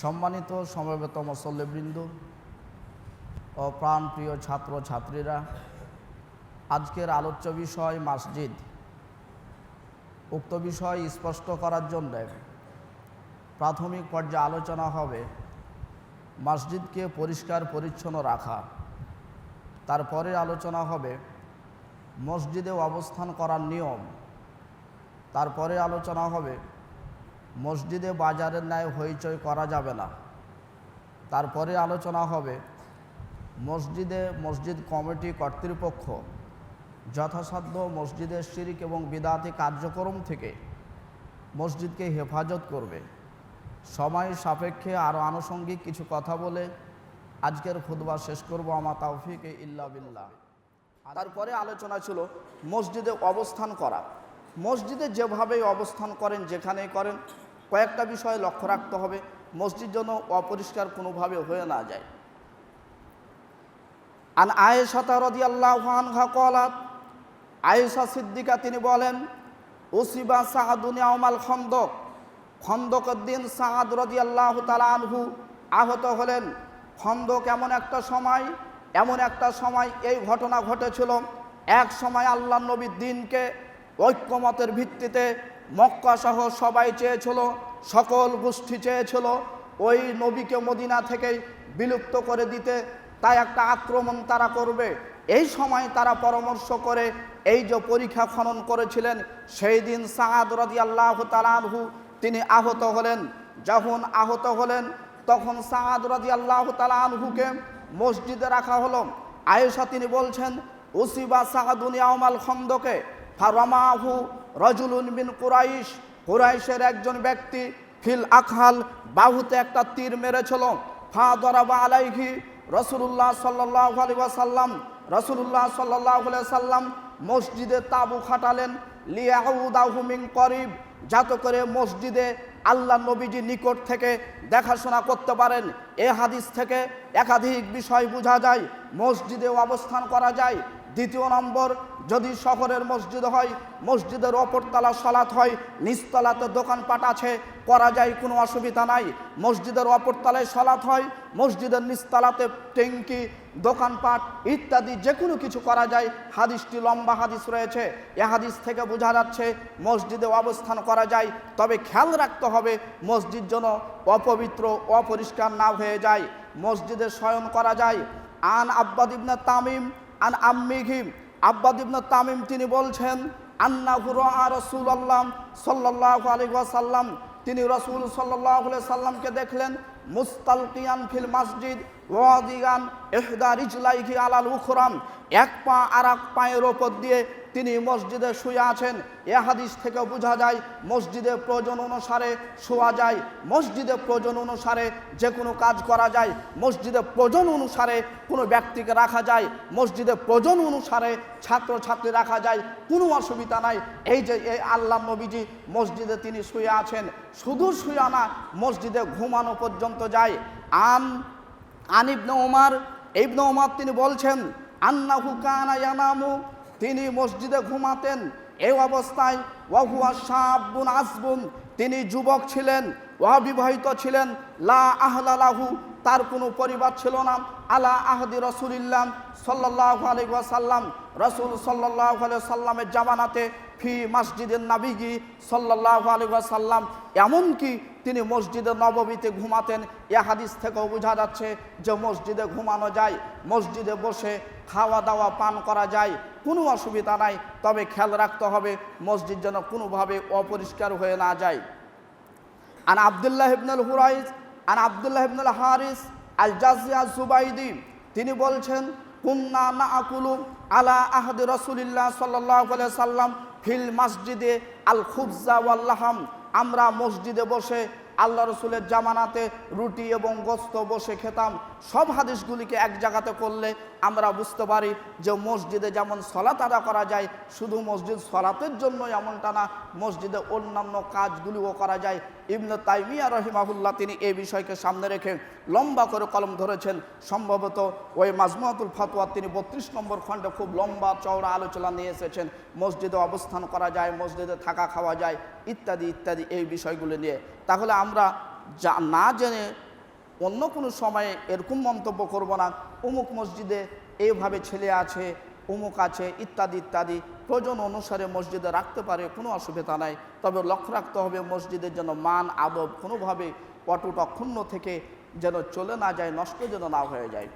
সম্মানিত সমবেত মুসল্লিবৃন্দ ও প্রাণপ্রিয় ছাত্র ছাত্রীরা আজকের আলোচ্য বিষয় মসজিদ। উক্ত বিষয় স্পষ্ট করার জন্য প্রাথমিক পর্যায়ে আলোচনা হবে মসজিদকে পরিষ্কার পরিচ্ছন্ন রাখা। তারপরে আলোচনা হবে মসজিদে অবস্থান করার নিয়ম। তারপরে আলোচনা হবে মসজিদে বাজারের ন্যায় হইচই করা যাবে না। তারপরে আলোচনা হবে, মসজিদে মসজিদ কমিটি কর্তৃপক্ষ যথাসাধ্য মসজিদের শিরিক এবং বিদাতি কার্যক্রম থেকে মসজিদকে হেফাজত করবে। সময় সাপেক্ষে আরও আনুষঙ্গিক কিছু কথা বলে আজকের খুদবা শেষ করব। আমার তাওফিক ইল্লা বিল্লাহ। তারপরে আলোচনা ছিল মসজিদে অবস্থান করা। মসজিদে যেভাবেই অবস্থান করেন, যেখানেই করেন, কয়েকটা বিষয় লক্ষ্য রাখতে হবে। মসজিদ যেন অপরিষ্কার কোনোভাবে হয়ে না যায়। আন আয়েশাতা রদি আল্লাহ আনহা কলাত, আয়েশা সিদ্দিকা তিনি বলেন ওসিবা সাহাদুনি আমাল খন্দক। খন্দকের দিন সাহাদ রদি আল্লাহ আনহু আহত হলেন। খন্দক এমন একটা সময়, এমন একটা সময় এই ঘটনা ঘটেছিল। এক সময় আল্লাহ নবীর দিনকে ঐক্যমতের ভিত্তিতে মক্কা সহ সবাই চেয়েছিল, সকল গোষ্ঠী চেয়েছিল, ওই নবীকে মদিনা থেকেই বিলুপ্ত করে দিতে। তাই একটা আক্রমণ তারা করবে। এই সময় তারা পরামর্শ করে এই যে পরীক্ষা খনন করেছিলেন, সেই দিন সাদ রদি আল্লাহ তালাহু তিনি আহত হলেন। যখন আহত হলেন, তখন সাদ রদি আল্লাহ তালাহুকে মসজিদে রাখা হলো। আয়েশা তিনি বলছেন, উসিবা সাহাদুনি আমাল খন্দকে। ফারামাহু রজুলুন বিন কুরাইশ, কুরাইশের একজন ব্যক্তি ফিল আখাল বাহুতে একটা তীর মেরেছিল। ফা দরাবা আলাইহি রসুল্লাহ সাল্লাহ আলী সাল্লাম রসুল্লাহ সাল্লাহ সাল্লাম মসজিদে তাবু খাটালেন। লিয়াউদাহুমিং করিব, যাতে করে মসজিদে আল্লাহ নবীজি নিকট থেকে দেখাশোনা করতে পারেন। এ হাদিস থেকে একাধিক বিষয় বোঝা যায় মসজিদে অবস্থান করা যায়। দ্বিতীয় নম্বর যদি শহরের মসজিদ হয়, মসজিদের ওপরতলা সালাত হয় নিচতলাতে দোকানপাট আছে, করা যায়, কোনো অসুবিধা নাই। মসজিদের অপরতলায় সালাত হয়, মসজিদের নিচতলাতে ট্যাঙ্কি, দোকানপাট ইত্যাদি যে কোনো কিছু করা যায়। হাদিসটি লম্বা হাদিস রয়েছে। এ হাদিস থেকে বোঝা যাচ্ছে মসজিদে অবস্থান করা যায়, তবে খেয়াল রাখতে হবে মসজিদ যেন অপবিত্র, অপরিষ্কার না হয়ে যায়। মসজিদে শয়ন করা যায়। আন আব্বাদ ইবনা তামিম, আন আম্মিহিম আব্বাদ ইবনা তামিম তিনি বলছেন আন্না হুরা রসুল আল্লাহ সাল্লাহ আলী সাল্লাম তিনি রসুল সাল্লাহ সাল্লামকে দেখলেন, মুস্তালকিয়ান ফিল মসজিদ ওয়াদিগান এহদা রিজলাইহি আলাল উখরাম। এক পা আর এক পায়ের ওপর দিয়ে তিনি মসজিদে শুয়ে আছেন। এ হাদিস থেকে বোঝা যায় মসজিদে প্রয়োজন অনুসারে শোয়া যায় মসজিদে প্রয়োজন অনুসারে যে কোনো কাজ করা যায় মসজিদে প্রয়োজন অনুসারে কোনো ব্যক্তিকে রাখা যায় মসজিদে প্রয়োজন অনুসারে ছাত্র ছাত্রী রাখা যায়, কোনো অসুবিধা নাই। এই যে এই আল্লাহ নবীজি মসজিদে তিনি শুয়ে আছেন, শুধু শুয়ে না, মসজিদে ঘুমানো পর্যন্ত যায়। আন আন ইবনে ওমার ইবনে ওমার তিনি বলছেন, আন্নাহু কানা ইয়ানামু তিনি মসজিদে ঘুমাতেন। এই অবস্থায় ওয়াহুয়া সাবুন আসবুন। তিনি যুবক ছিলেন, অবিবাহিত ছিলেন। লা আহলালাহু তার কোনো পরিবার ছিল না। আলা আহদি রসুলিল্লাম সাল্লাহ আলী সাল্লাম রসুল সাল্লাহ আলী সাল্লামের জামানাতে ফি মসজিদের নাবিগি সাল্লাহ আলী সাল্লাম এমনকি তিনি মসজিদে নববীতে ঘুমাতেন। এ হাদিস থেকেও বোঝা যাচ্ছে যে মসজিদে ঘুমানো যায়, মসজিদে বসে খাওয়া দাওয়া পান করা যায়, কোনো অসুবিধা নাই। তবে খেয়াল রাখতে হবে, মসজিদ যেন কোনোভাবে অপরিষ্কার হয়ে না যায়। আর আবদুল্লাহ ইবনুল হুরাইজ আন আবদুল্লাহ ইবনুল হারিস আল জাজিয়া সুবাইদি তিনি বলছেন, কুন্না না আকুলু আলা আহদি রসুলিল্লাহ সাল্লাহ সাল্লাম ফিল মসজিদে আল খুবজা ওয়াল্লাহাম। আমরা মসজিদে বসে আল্লাহ রসুলের জামানাতে রুটি এবং গোস্ত বসে খেতাম। সব হাদিসগুলিকে এক জায়গাতে করলে আমরা বুঝতে পারি যে মসজিদে যেমন সলাত আদা করা যায়, শুধু মসজিদ সলাতের জন্য এমনটা না, মসজিদে অন্যান্য কাজগুলিও করা যায়। ইবনে তাইমিয়া রহিমাহুল্লাহ তিনি এই বিষয়কে সামনে রেখে লম্বা করে কলম ধরেছেন। সম্ভবত ওই মাজমুয়াতুল ফতোয়া তিনি বত্রিশ নম্বর খণ্ডে খুব লম্বা চওড়া আলোচনা নিয়ে এসেছেন। মসজিদে অবস্থান করা যায়, মসজিদে থাকা খাওয়া যায়, ইত্যাদি ইত্যাদি এই বিষয়গুলি নিয়ে। তাহলে আমরা যা না জেনে অন্য কোনো সময়ে এরকম মন্তব্য করব না। অমুক মসজিদে এইভাবে ছেলে আছে অমুক আছে, ইত্যাদি ইত্যাদি। প্রয়োজন অনুসারে মসজিদে রাখতে পারে, কোনো অসুবিধা নাই। তবে লক্ষ্য রাখতে হবে মসজিদের যেন মান, আদব কোনোভাবে অটুট অক্ষুণ্ণ থেকে যেন চলে না যায়, নষ্ট যেন না হয়ে যায়।